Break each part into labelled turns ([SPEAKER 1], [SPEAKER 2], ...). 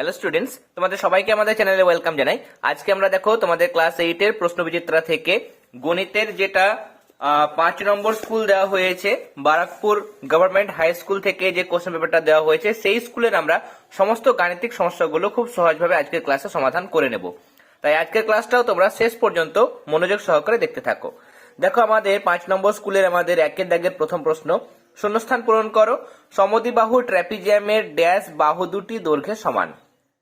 [SPEAKER 1] Hello students তোমাদের সবাইকে আমাদের চ্যানেলে ওয়েলকাম জানাই। আজকে আমরা দেখো তোমাদের ক্লাস এইটের প্রশ্ন বিচিত্রা থেকে গণিতের যেটা পাঁচ নম্বর স্কুল দেওয়া হয়েছে, বারাকপুর গভর্নমেন্ট হাই স্কুল থেকে যে কোশ্চেন পেপারটা দেওয়া হয়েছে, সেই স্কুলের আমরা সমস্ত গাণিতিক সমস্যাগুলো খুব সহজভাবে আজকের ক্লাসে সমাধান করে নেব। তাই আজকের ক্লাসটাও তোমরা শেষ পর্যন্ত মনোযোগ সহকারে দেখতে থাকো। দেখো আমাদের পাঁচ নম্বর স্কুলের আমাদের একের দাগের প্রথম প্রশ্ন। শূন্যস্থান পূরণ করো। সমদ্বিবাহু ট্র্যাপিজিয়ামের ড্যাশ বাহু দুটি দৈর্ঘ্যে সমান।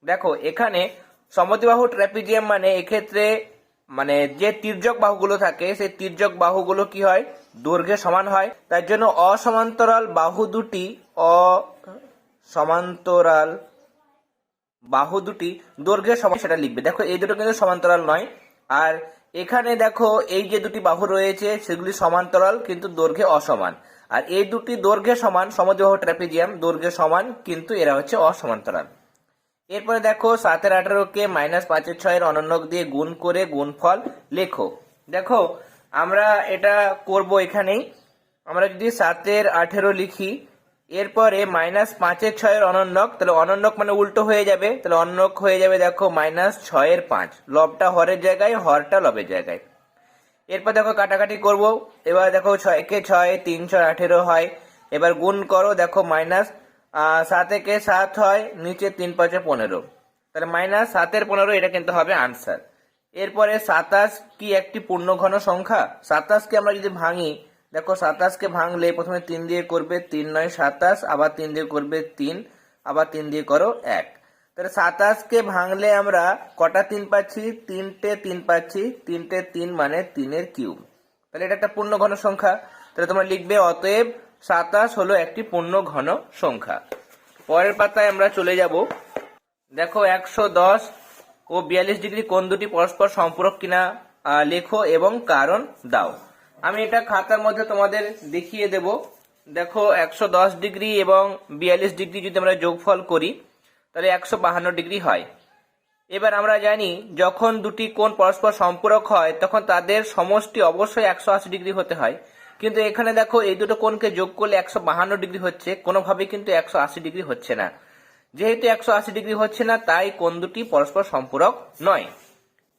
[SPEAKER 1] দেখো, এখানে সমদ্বিবাহু ট্র্যাপিজিয়াম মানে এক্ষেত্রে মানে যে তির্যক বাহুগুলো থাকে, সেই তির্যক বাহুগুলো কি হয়? দৈর্ঘ্যে সমান হয়। তার জন্য অসমান্তরাল বাহু দুটি অসমান্তরাল বাহু দুটি দৈর্ঘ্যে সমান সেটা লিখবে। দেখো, এই দুটো কিন্তু সমান্তরাল নয়। আর এখানে দেখো, এই যে দুটি বাহু রয়েছে, সেগুলি সমান্তরাল কিন্তু দৈর্ঘ্যে অসমান। আর এই দুটি দৈর্ঘ্যে সমান সমদ্বিবাহু ট্র্যাপিজিয়াম দৈর্ঘ্যে সমান, কিন্তু এরা হচ্ছে অসমান্তরাল। এরপরে দেখো সাতের আঠারোকে মাইনাস পাঁচের ছয়ের অনন্যক দিয়ে গুণ করে গুণফল লেখো। দেখো, আমরা এটা করব এখানেই। আমরা যদি সাতের আঠেরো লিখি, এরপরে মাইনাস পাঁচের ছয়ের অনন্যক, তাহলে অনন্যক মানে উল্টো হয়ে যাবে। তাহলে অনন্যক হয়ে যাবে দেখো মাইনাস ছয়ের পাঁচ। লবটা হরের জায়গায়, হরটা লবের জায়গায়। এরপর দেখো কাটাকাটি করব। এবার দেখো ছয়কে ছয়, তিন, ছয়, আঠেরো হয়। এবার গুণ করো, দেখো মাইনাস সাত একে সাত হয়, নিচে তিন, পাঁচে পনেরো। তাহলে মাইনাস সাতের পনেরো, এটা কিন্তু হবে আনসার এরপরে সাতাশ কি একটি পূর্ণঘন সংখ্যা? সাতাশকে আমরা যদি ভাঙি, দেখো সাতাশকে ভাঙলে প্রথমে তিন দিয়ে করবে তিন নয় সাতাশ, আবার তিন দিয়ে করবে তিন, আবার তিন দিয়ে করো এক। তাহলে সাতাশকে ভাঙলে আমরা কটা তিন পাচ্ছি? তিনটে তিন পাচ্ছি, তিনটে তিন মানে তিনের কিউব। তাহলে এটা একটা পূর্ণ ঘন সংখ্যা। তাহলে তোমরা লিখবে অতএব সাতাশ হলো একটি পূর্ণ ঘন সংখ্যা। পরের পাতায় আমরা চলে যাব। দেখো একশো দশ ও বিয়াল্লিশ ডিগ্রি কোন দুটি পরস্পর সম্পূরক কিনা লেখো এবং কারণ দাও। আমি এটা খাতার মধ্যে তোমাদের দেখিয়ে দেব। দেখো একশো দশ ডিগ্রি এবং বিয়াল্লিশ ডিগ্রি যদি আমরা যোগফল করি, তাহলে একশো বাহান্ন ডিগ্রি হয়। এবার আমরা জানি, যখন দুটি কোণ পরস্পর সম্পূরক হয়, তখন তাদের সমষ্টি অবশ্যই একশো আশি ডিগ্রি হতে হয়। কিন্তু এখানে দেখো, এই দুটো কোণকে যোগ করলে একশো বাহান্ন ডিগ্রি হচ্ছে কোনোভাবেই কিন্তু একশো আশি ডিগ্রি হচ্ছে না। যেহেতু একশো আশি ডিগ্রি হচ্ছে না, তাই কোণ দুটি পরস্পর সম্পূরক নয়।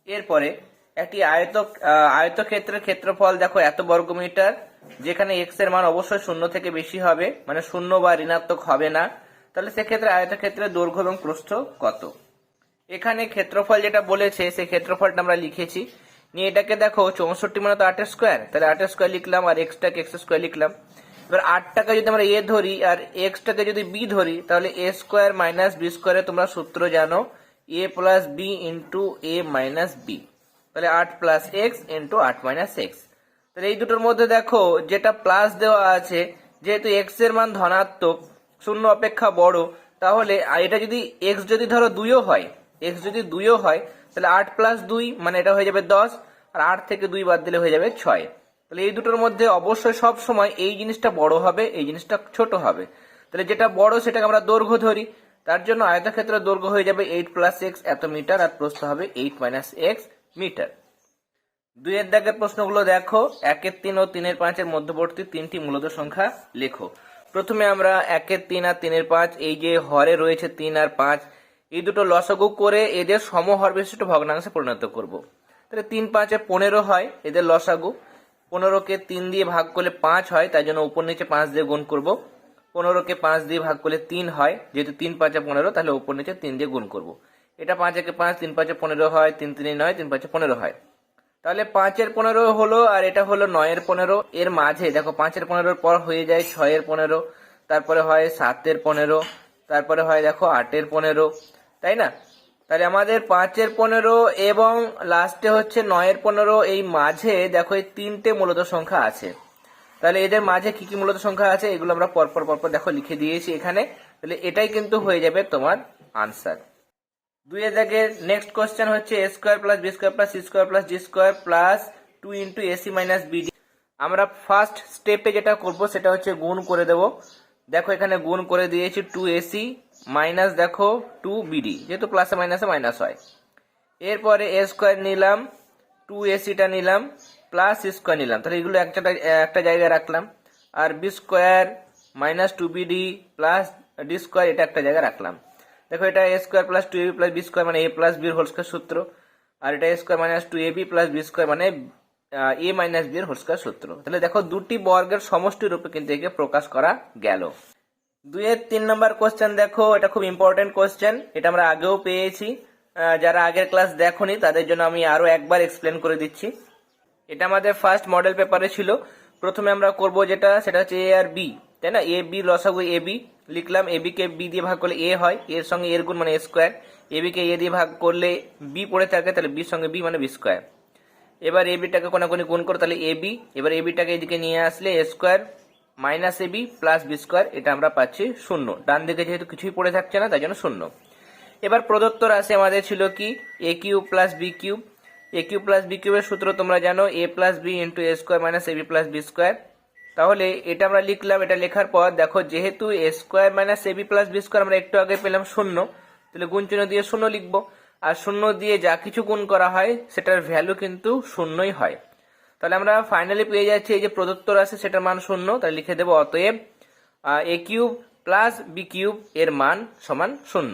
[SPEAKER 1] এরপরে, একটি আয়ত আয়তক্ষেত্রের ক্ষেত্রফল দেখো, এত বর্গমিটার যেখানে এক্সের মান অবশ্যই শূন্য থেকে বেশি হবে মানে শূন্য বা ঋণাত্মক হবে না। তাহলে সেক্ষেত্রে আয়তক্ষেত্রের দৈর্ঘ্য এবং প্রস্থ কত? এখানে ক্ষেত্রফল যেটা বলেছে, সেই ক্ষেত্রফলটা আমরা লিখেছি। নিয়ে এটাকে দেখো চৌষট্টি মানে তো আটের স্কোয়ার তাহলে আটের স্কোয়ার লিখলাম আর এক্সটাকে এক্স স্কোয়ার লিখলাম। এবার আটটাকে যদি আমরা এ ধরি আর এক্সটাকে যদি বি ধরি, তাহলে এ স্কোয়ার মাইনাস বি স্কোয়ারে তোমরা সূত্র জানো A plus B into A minus B তাহলে আট প্লাস এক্স ইন্টু আট মাইনাস এক্স তাহলে এই দুটোর মধ্যে দেখো যেটা প্লাস দেওয়া আছে, যেহেতু এক্সের মান ধনাত্মক, শূন্য অপেক্ষা বড়, তাহলে এটা যদি এক্স যদি ধরো দুইও হয় এক্স যদি দুইও হয় তাহলে আট প্লাস দুই মানে এটা হয়ে যাবে দশ, আর আট থেকে দুই বাদ দিলে হয়ে যাবে ছয়। তাহলে এই দুটোর মধ্যে অবশ্যই সব সময় এই জিনিসটা বড় হবে, এই জিনিসটা ছোট হবে। তাহলে যেটা বড় সেটাকে আমরা দৈর্ঘ্য ধরি, তার জন্য আয়তক্ষেত্র দৈর্ঘ্য হয়ে যাবে এইট প্লাস এক্স এত মিটার আর প্রস্থ হবে এইট মাইনাস এক্স মিটার দুইয়ের দাগের প্রশ্নগুলো দেখো, একের তিন ও তিনের পাঁচের মধ্যবর্তী তিনটি মূলত সংখ্যা লেখো। প্রথমে আমরা একের তিন আর তিনের পাঁচ, এই যে হরে রয়েছে তিন আর পাঁচ এই দুটো লসাগু করে এদের সমহর বিশিষ্ট ভগ্নাংশে পরিণত করব। তাহলে তিন পাঁচে পনেরো হয় এদের লসাগু। পনেরোকে তিন দিয়ে ভাগ করলে পাঁচ হয়, তাই জন্য উপর নিচে পাঁচ দিয়ে গুণ করব। পনেরোকে পাঁচ দিয়ে ভাগ করলে তিন হয়, যেহেতু তিন পাঁচে পনেরো, তাহলে উপর নিচে তিন দিয়ে গুণ করব। এটা পাঁচ একে পাঁচ, তিন পাঁচে পনেরো হয়, তিন তিনে নয়, তিন পাঁচে পনেরো হয়। তাহলে পাঁচের পনেরো হলো, আর এটা হলো নয়ের পনেরো। এর মাঝে, দেখো পাঁচের পনেরোর পর হয়ে যায় ছয়ের পনেরো, তারপরে হয় সাতের পনেরো, তারপরে হয়, দেখো আটের পনেরো। তাই না? তাহলে আমাদের পাঁচের পনেরো এবং লাস্টে হচ্ছে নয়ের পনেরো, এই মাঝে দেখো এই তিনটে মূলত সংখ্যা আছে। তাহলে এদের মাঝে কি কি মূলত সংখ্যা আছে, এগুলো আমরা পরপর পরপর দেখো লিখে দিয়েছি এখানে। তাহলে এটাই কিন্তু হয়ে যাবে তোমার আনসার দুইয়ের দাগের নেক্সট কোশ্চেন হচ্ছে A square plus B square plus C square plus D square plus two into AC minus BD আমরা ফার্স্ট স্টেপে যেটা করব, সেটা হচ্ছে গুণ করে দেব। দেখো এখানে গুণ করে দিয়েছি টু এসি মাইনাস দেখো টু বিডি যেহেতু প্লাসে মাইনাসে মাইনাস হয়। এরপরে এ স্কোয়ার নিলাম টু এসিটা নিলাম প্লাস স্কোয়ার নিলাম। তাহলে এগুলো একটা একটা জায়গায় রাখলাম। আর B square minus two BD plus D square এটা একটা জায়গায় রাখলাম। দেখো এটা A square plus two AB plus B square মানে এ প্লাস বির হোল স্কোয়ার সূত্র। আর এটা A square minus two AB plus B square মানে এ মাইনাস বি এর হোল স্কোয়ার সূত্র। তাহলে দেখো দুটি বর্গের সমষ্টি রূপে কিন্তু একে প্রকাশ করা গেল। দুইয়ের তিন নম্বর কোশ্চেন দেখো, এটা খুব ইম্পর্টেন্ট কোশ্চেন এটা আমরা আগেও পেয়েছি। যারা আগের ক্লাস দেখোনি, তাদের জন্য আমি আরও একবার এক্সপ্লেন করে দিচ্ছি। এটা আমাদের ফার্স্ট মডেল পেপারে ছিল। প্রথমে আমরা করব যেটা, সেটা হচ্ছে এ আর বি তাই না? এ বি লসাগু এ বি লিখলাম এ বিকে বি দিয়ে ভাগ করলে এ হয় এর সঙ্গে এর গুণ মানে এ স্কোয়ার এ বি কে এ দিয়ে ভাগ করলে বি পড়ে থাকে, তাহলে বির সঙ্গে বি মানে বি স্কোয়ার এবার এ বিটাকে কোনাকুনি গুণ করো, তাহলে এ বি এবার এ বিটাকে এদিকে নিয়ে আসলে A square minus A B plus B square এটা আমরা পাচ্ছি শূন্য। ডান দিকে যেহেতু কিছুই পড়ে থাকছে না, তাই জন্য শূন্য। এবার প্রদত্ত রাশি আমাদের ছিল কি? A cube plus B cube A cube plus B কিউবের সূত্র তোমরা জানো A plus B into A square minus A B plus B square তাহলে এটা আমরা লিখলাম, এটা লেখার পর দেখো যেহেতু A square minus A B plus B square আমরা একটু আগে পেলাম শূন্য, তাহলে গুণ চিহ্ন দিয়ে শূন্য লিখব। আর শূন্য দিয়ে যা কিছু গুণ করা হয়, সেটার ভ্যালু কিন্তু শূন্যই হয়। তাহলে আমরা ফাইনালি পেয়ে যাচ্ছি এই যে প্রদত্ত রাশি, সেটার মান শূন্য, তাহলে লিখে দেবো অতএব A cube plus B cube এর মান সমান শূন্য।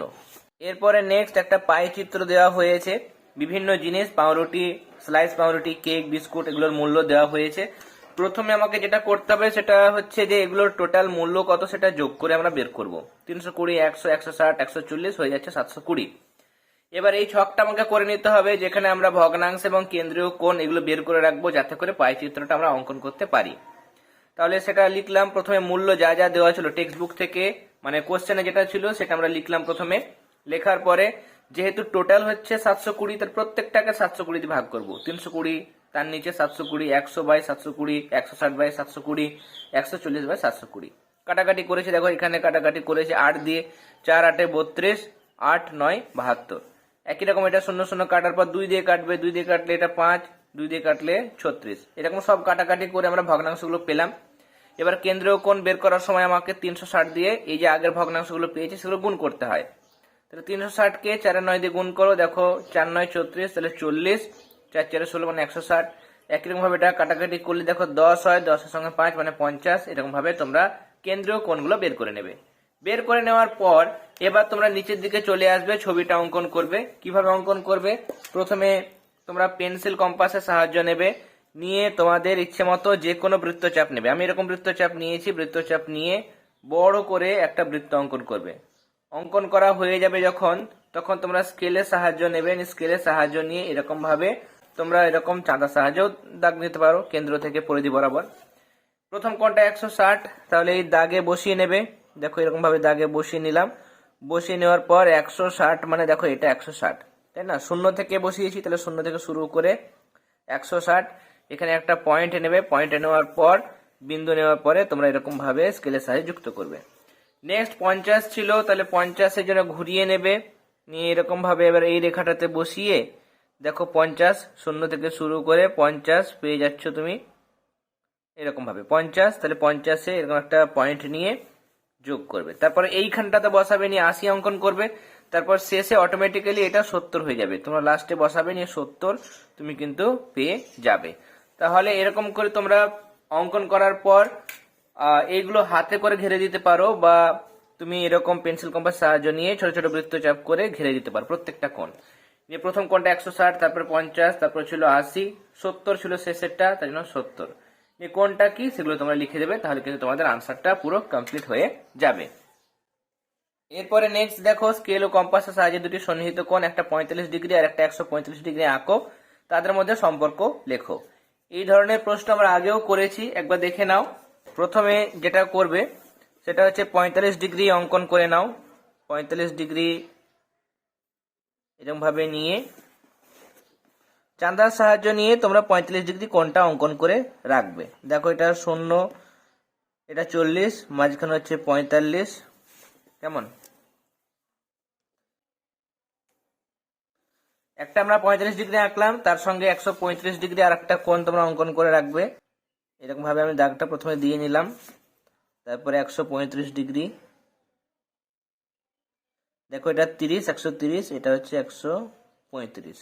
[SPEAKER 1] এরপরে নেক্সট একটা পাই চিত্র দেওয়া হয়েছে, বিভিন্ন জিনিস, পাউরুটি স্লাইস পাউরুটি কেক বিস্কুট এগুলোর মূল্য দেওয়া হয়েছে। প্রথমে আমাকে যেটা করতে হবে, সেটা হচ্ছে যে এগুলোর টোটাল মূল্য কত, সেটা যোগ করে আমরা বের করব। তিনশো কুড়ি, একশো একশো ষাট, একশো চল্লিশ হয়ে যাচ্ছে সাতশো কুড়ি। এবার এই ছকটা আমাকে করে নিতে হবে, যেখানে আমরা ভগ্নাংশ এবং কেন্দ্রীয় কোণ এগুলো বের করে রাখব যাতে করে পাই চিত্রটা আমরা অঙ্কন করতে পারি। তাহলে সেটা লিখলাম, প্রথমে মূল্য যা যা দেওয়া ছিল টেক্সট বুক থেকে মানে কোশ্চেনে যেটা ছিল সেটা আমরা লিখলাম প্রথমে। লেখার পরে যেহেতু টোটাল হচ্ছে সাতশো কুড়ি, তার প্রত্যেকটাকে সাতশো কুড়িতে ভাগ করব। তিনশো কুড়ি, তার নিচে সাতশো কুড়ি, একশো বাই সাতশো কুড়ি, একশো ষাট বাই সাতশো কুড়ি, একশো চল্লিশ বাই সাতশো কুড়ি। কাটাকাটি করেছে, দেখো এখানে কাটাকাটি করেছে আট দিয়ে চার আটে বত্রিশ, আট নয় বাহাত্তর। একই রকম এটা শূন্য শূন্য কাটার পর দুই দিয়ে কাটবে, দুই দিয়ে কাটলে এটা পাঁচ, দুই দিয়ে কাটলে ছত্রিশ। এরকম সব কাটাকাটি করে আমরা ভগ্নাংশগুলো পেলাম। এবার কেন্দ্রীয় কোণ বের করার সময় আমাকে তিনশো ষাট দিয়ে এই যে আগের ভগ্নাংশগুলো পেয়েছি সেগুলো গুণ করতে হয়। তাহলে তিনশো ষাটকে চারের নয় দিয়ে গুণ করো, দেখো চার নয় ছত্রিশ, তাহলে চল্লিশ, চার চারে ষোলো মানে একশো ষাট। একই রকম ভাবে এটা কাটাকাটি করলে দেখো দশ হয়, দশের সঙ্গে পাঁচ মানে পঞ্চাশ এরকম ভাবে তোমরা কেন্দ্রীয় কোণগুলো বের করে নেবে। বের করে নেওয়ার পর এবার তোমরা নিচের দিকে চলে আসবে, ছবিটা অঙ্কন করবে। কীভাবে অঙ্কন করবে? প্রথমে তোমরা পেন্সিল কম্পাসের সাহায্য নেবে। নিয়ে তোমাদের ইচ্ছে মতো যে কোনো বৃত্তচাপ নেবে। আমি এরকম বৃত্তচাপ নিয়েছি, বৃত্তচাপ নিয়ে বড় করে একটা বৃত্ত অঙ্কন করবে। অঙ্কন করা হয়ে যাবে যখন, তখন তোমরা স্কেলের সাহায্য নেবে। স্কেলের সাহায্য নিয়ে এরকম ভাবে তোমরা এরকম চাঁদা সাহায্যেও দাগ নিতে পারো, কেন্দ্র থেকে পরিধি বরাবর। প্রথম কোণটা একশো ষাট, তাহলে এই দাগে বসিয়ে নেবে। দেখো এরকম ভাবে দাগে বসিয়ে নিলাম। বসিয়ে নেওয়ার পর একশো ষাট মানে দেখো এটা একশো ষাট, তাই না? শূন্য থেকে বসিয়েছি, তাহলে শূন্য থেকে শুরু করে একশো ষাট, এখানে একটা পয়েন্ট নেবে পয়েন্ট নেওয়ার পর, বিন্দু নেওয়ার পরে তোমরা এরকম ভাবে স্কেলের সাহায্যে যুক্ত করবে। নেক্সট পঞ্চাশ ছিল, তাহলে পঞ্চাশের জন্য ঘুরিয়ে নেবে, নিয়ে এরকম ভাবে এবার এই রেখাটাতে বসিয়ে, দেখো পঞ্চাশ, শূন্য থেকে শুরু করে পঞ্চাশ, পেয়ে যাচ্ছ তুমি এরকম ভাবে পঞ্চাশ, তাহলে পঞ্চাশে এরকম একটা পয়েন্ট নিয়ে যোগ করবে। তারপরে এইখানটাতে বসাবে নিয়ে আশি অঙ্কন করবে। তারপর শেষে অটোমেটিক্যালি এটা সত্তর হয়ে যাবে। তোমরা লাস্টে বসাবে নিয়ে সত্তর, তুমি কিন্তু পেয়ে যাবে। তাহলে এরকম করে তোমরা অঙ্কন করার পর এইগুলো হাতে করে ঘিরে দিতে পারো বা তুমি এরকম পেন্সিল কম্পাস সাহায্য নিয়ে ছোট ছোট বৃত্তচাপ করে ঘিরে দিতে পারো প্রত্যেকটা কোণ। নিয়ে প্রথম কোণটা একশো ষাট, তারপর পঞ্চাশ, তারপর ছিল আশি, সত্তর ছিল শেষেরটা, তার জন্য সত্তর। নিয়ে কোনটা কি সেগুলো তোমরা লিখে দেবে, তাহলে কিন্তু তোমাদের আনসারটা পুরো কমপ্লিট হয়ে যাবে। এরপরে নেক্সট দেখো স্কেল ও কম্পাসের সাহায্যে দুটি সন্নিহিত কোণ, একটা পঁয়তাল্লিশ ডিগ্রি আর একটা একশো পঁয়তাল্লিশ ডিগ্রি আঁকো। তাদের মধ্যে সম্পর্ক লেখো। এই ধরনের প্রশ্ন আমরা আগেও করেছি, একবার দেখে নাও। প্রথমে যেটা করবে, সেটা হচ্ছে পঁয়তাল্লিশ ডিগ্রি অঙ্কন করে নাও। পঁয়তাল্লিশ ডিগ্রি এরকম ভাবে নিয়ে চাঁদার সাহায্য নিয়ে তোমরা পঁয়তাল্লিশ ডিগ্রি কোণটা অঙ্কন করে রাখবে। দেখো এটা শূন্য, এটা চল্লিশ, মাঝখানে হচ্ছে পঁয়তাল্লিশ। কেমন? একটা আমরা পঁয়তাল্লিশ ডিগ্রি আঁকলাম, তার সঙ্গে একশো পঁয়ত্রিশ ডিগ্রি আর একটা কোণ তোমরা অঙ্কন করে রাখবে। এরকম ভাবে আমি দাগটা প্রথমে দিয়ে নিলাম, তারপরে একশো পঁয়ত্রিশ ডিগ্রি। দেখো এটা তিরিশ, একশো তিরিশ, এটা হচ্ছে একশো পঁয়ত্রিশ।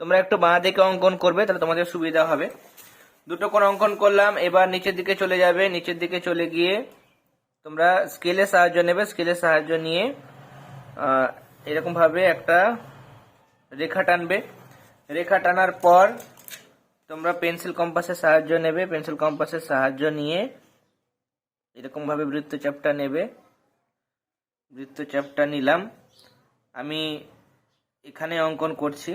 [SPEAKER 1] তোমরা একটু বাঁ দিকে অঙ্কন করবে, তাহলে তোমাদের সুবিধা হবে। দুটো কোণ অঙ্কন করলাম, এবার নিচের দিকে চলে যাবে। নিচের দিকে চলে গিয়ে তোমরা স্কেলের সাহায্য নেবে। স্কেলের সাহায্য নিয়ে এরকমভাবে একটা রেখা টানবে। রেখা টানার পর তোমরা পেন্সিল কম্পাসের সাহায্য নেবে। পেন্সিল কম্পাসের সাহায্য নিয়ে এরকমভাবে বৃত্তচাপটা নেবে। বৃত্তচাপটা নিলাম। আমি এখানে অঙ্কন করছি।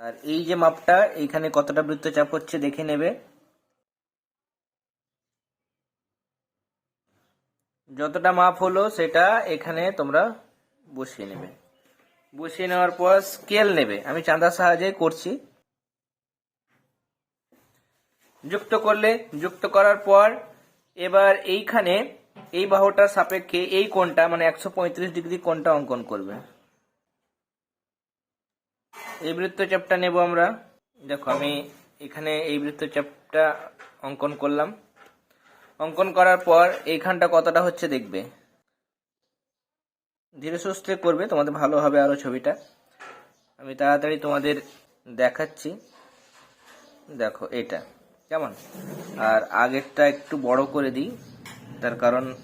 [SPEAKER 1] আর এই যে মাপটা, এইখানে কতটা বৃত্তচাপ হচ্ছে দেখে নেবে। যতটা মাপ হলো সেটা এখানে তোমরা বসিয়ে নেবে। বসিয়ে নেওয়ার পর স্কেল নেবে। আমি চাঁদার সাহায্যে করছি। যুক্ত করলে, যুক্ত করার পর এবার এইখানে এই বাহুটার সাপেক্ষে এই কোণটা মানে একশো পঁয়ত্রিশ ডিগ্রি কোণটা অঙ্কন করবে। এই বৃত্তচাপটা নেব আমরা। দেখো, আমি এখানে এই বৃত্তচাপটা অঙ্কন করলাম। অঙ্কন করার পর এইখানটা কতটা হচ্ছে দেখবে। ধীরে সুস্থে করবে, তোমাদের ভালো হবে আরও ছবিটা। আমি তাড়াতাড়ি তোমাদের দেখাচ্ছি। দেখো, এটা কেমন? আর আগেরটা একটু বড় করে দিই, তার কারণ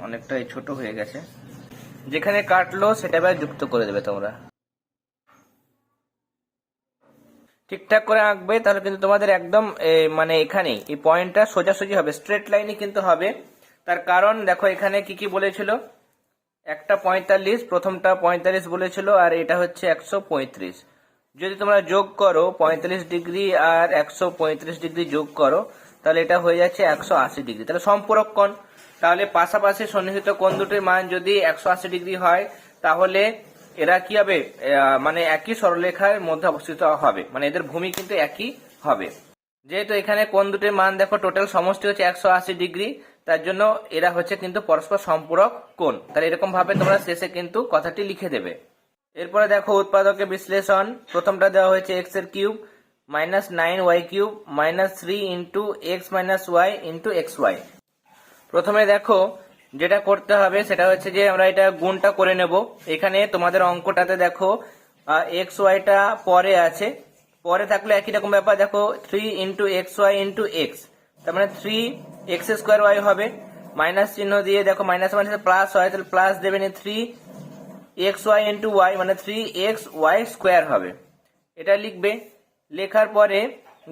[SPEAKER 1] অনেকটাই ছোট হয়ে গেছে। যেখানে কাটলো, সেটা এবার যুক্ত করে দেবে তোমরা। ঠিকঠাক করে আঁকবে, তাহলে কিন্তু তোমাদের একদম মানে এখানে এই পয়েন্টটা সোজাসুজি হবে স্ট্রেট লাইনে কিন্তু হবে। তার কারণ, দেখো এখানে কি কি বলেছিল? একটা পঁয়তাল্লিশ, প্রথমটা পঁয়তাল্লিশ বলেছিল, আর এটা হচ্ছে একশো পঁয়ত্রিশ। যদি তোমরা যোগ করো, পঁয়তাল্লিশ ডিগ্রি আর একশো পঁয়ত্রিশ ডিগ্রি যোগ করো, তাহলে এটা হয়ে যাচ্ছে একশো আশি ডিগ্রি। তাহলে সম্পূরক কোণ। তাহলে পাশাপাশি সন্নিহিত কোণ দুটির মান যদি একশো আশি ডিগ্রি হয়, তাহলে এরা কি হবে? মানে একই সরলরেখার মধ্যে অবস্থিত হবে। মানে এদের ভূমি কিন্তু একই হবে। যেহেতু এখানে কোন দুটির মান দেখো টোটাল সমষ্টি হচ্ছে একশো আশি ডিগ্রি, তার জন্য এরা হচ্ছে কিন্তু পরস্পর সম্পূরক কোণ। তাহলে এরকম ভাবে তোমরা শেষে কিন্তু কথাটি লিখে দেবে। এরপরে দেখো উৎপাদকের বিশ্লেষণ। প্রথমটা দেওয়া হয়েছে এক্সের cube minus nine Y cube minus three into X minus Y into X Y প্রথমে দেখো যেটা করতে হবে সেটা হচ্ছে যে আমরা এটা গুণটা করে নেব। এখানে তোমাদের অঙ্কটাতে দেখো এক্স ওয়াইটা পরে আছে। পরে থাকলে একই রকম ব্যাপার, দেখো three into X Y into X তার মানে থ্রি এক্স স্কোয়ার ওয়াই হবে। মাইনাস চিহ্ন দিয়ে দেখো মাইনাস মাইনাস প্লাস হয় তাহলে প্লাস দেবেন three X Y into Y মানে থ্রি এক্স ওয়াই স্কোয়ার হবে। এটা লিখবে। লেখার পরে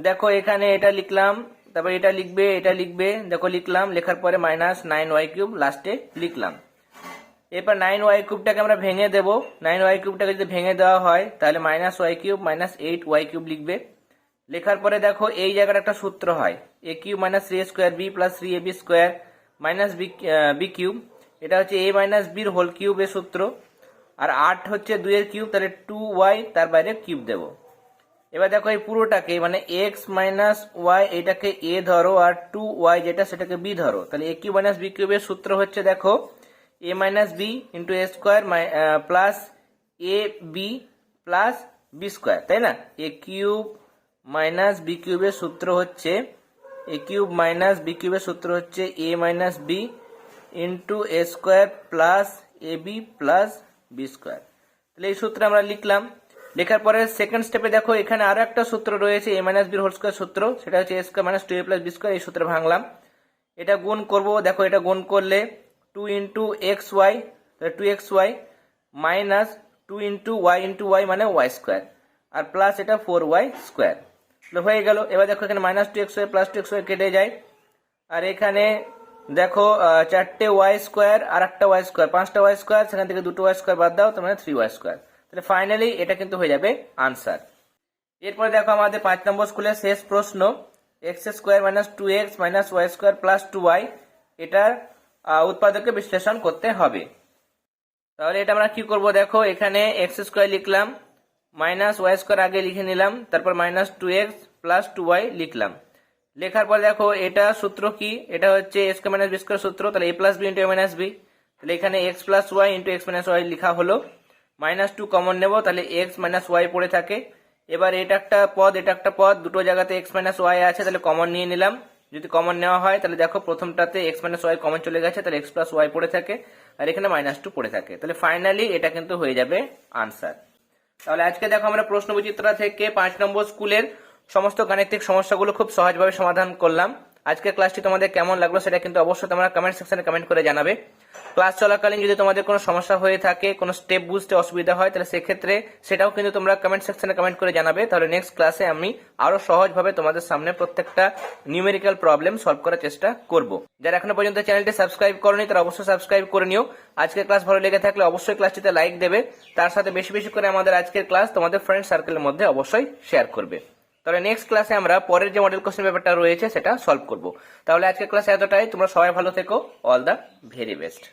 [SPEAKER 1] দেখো, এখানে এটা লিখলাম তারপরে এটা লিখবে এটা লিখবে, দেখো লিখলাম, লেখার পরে মাইনাস নাইন ওয়াই কিউব লাস্টে লিখলাম। এরপর নাইন ওয়াই কিউবটাকে আমরা ভেঙে দেব। নাইন ওয়াই কিউবটাকে যদি ভেঙে দেওয়া হয়, তাহলে minus Y cube minus eight Y cube লিখবে। লেখার পরে দেখো এই জায়গার একটা সূত্র হয়। A cube minus three square B plus three A B square minus B B cube এটা হচ্ছে এ মাইনাস বির হোল কিউবের সূত্র। আর আট হচ্ছে দুইয়ের কিউব তাহলে টু ওয়াই তার বাইরে কিউব দেবো। এবার দেখো এই পুরোটাকে মানে এক্স মাইনাস ওয়াই এটাকে এ ধরো আর টু ওয়াই যেটা সেটাকে বি ধরো। তাহলে এ কিউ মাইনাস বি কিউবের সূত্র হচ্ছে দেখো A minus B into A square plus A B plus B square তাই না? এ কিউব মাইনাস বি কিউবের সূত্র হচ্ছে এ কিউব মাইনাস বি কিউবের সূত্র হচ্ছে A minus B into A square plus A B plus B square তাহলে এই সূত্র আমরা লিখলাম লেখার পরে সেকেন্ড স্টেপে দেখো, এখানে আরও একটা সূত্র রয়েছে এ মাইনাস বির হোল স্কোয়ার সূত্র। সেটা হচ্ছে A square minus two A plus B square এই সূত্রে ভাঙলাম। এটা গুণ করব, দেখো এটা গুণ করলে two into X Y two X Y minus two into Y into Y মানে ওয়াই স্কোয়ার আর প্লাস এটা ফোর ওয়াই স্কোয়ার হয়ে গেল, এবার দেখো এখানে minus two X Y plus two X Y কেটে যায়। আর এখানে দেখো চারটে ওয়াই স্কোয়ার আর একটা ওয়াই স্কোয়ার পাঁচটা ওয়াই স্কোয়ার সেখান থেকে দুটো ওয়াই স্কোয়ার বাদ দাও, তার মানে থ্রি ওয়াই স্কোয়ার তাহলে ফাইনালি এটা কিন্তু হয়ে যাবে আনসার এরপরে দেখো আমাদের পাঁচ নম্বর স্কুলের শেষ প্রশ্ন X square minus two X minus Y square plus two Y এটার উৎপাদককে বিশ্লেষণ করতে হবে। তাহলে এটা আমরা কি করব দেখো, এখানে এক্স স্কোয়ার লিখলাম মাইনাস ওয়াই স্কোয়ার আগে লিখে নিলাম, তারপর minus two X plus two Y লিখলাম। লেখার পর দেখো, এটা সূত্র কি? এটা হচ্ছে এক্স মাইনাস বি স্কোয়ার সূত্র, তাহলে A plus B into A minus B তাহলে এখানে X plus Y into X minus Y লেখা হলো। মাইনাস টু কমন নেব, তাহলে এক্স মাইনাস ওয়াই পড়ে থাকে। এবার এটা একটা পদ, এটা একটা পদ, দুটো জায়গাতে এক্স মাইনাস ওয়াই আছে, তাহলে কমন নিয়ে নিলাম। যদি কমন নেওয়া হয়, তাহলে দেখো প্রথমটাতে এক্স মাইনাস ওয়াই কমন চলে গেছে, তাহলে এক্স প্লাস ওয়াই পড়ে থাকে, আর এখানে মাইনাস টু পড়ে থাকে। তাহলে ফাইনালি এটা কিন্তু হয়ে যাবে আনসার তাহলে আজকে দেখো আমরা প্রশ্ন বিচিত্রা থেকে পাঁচ নম্বর স্কুলের সমস্ত গাণিতিক সমস্যাগুলো খুব সহজভাবে সমাধান করলাম। আজকের ক্লাসটি তোমাদের কেমন লাগল সেটা কিন্তু অবশ্যই তোমরা কমেন্ট সেকশনে কমেন্ট করে জানাবে। ক্লাস চলাকালীন যদি তোমাদের কোনো সমস্যা হয়ে থাকে, কোনো স্টেপ বুঝতে অসুবিধা হয়, তাহলে সেক্ষেত্রে সেটাও কিন্তু তোমরা কমেন্ট সেকশনে কমেন্ট করে জানাবে। তাহলে নেক্সট ক্লাসে আমি আরও সহজভাবে তোমাদের সামনে প্রত্যেকটা নিউমেরিক্যাল প্রবলেম সলভ করার চেষ্টা করব। যারা এখনও পর্যন্ত চ্যানেলটি সাবস্ক্রাইব করনি, তারা অবশ্যই সাবস্ক্রাইব করে নিও। আজকের ক্লাস ভালো লেগে থাকলে অবশ্যই ক্লাসটিতে লাইক দেবে। তার সাথে বেশি বেশি করে আমাদের আজকের ক্লাস তোমাদের ফ্রেন্ড সার্কেলের মধ্যে অবশ্যই শেয়ার করবে। তাহলে নেক্সট ক্লাসে আমরা পরের যে মডেল কোশ্চেন ব্যাপারটা রয়েছে সেটা সলভ করব। তাহলে আজকের ক্লাসে এতটাই। তোমরা সবাই ভালো থেকো। All the very best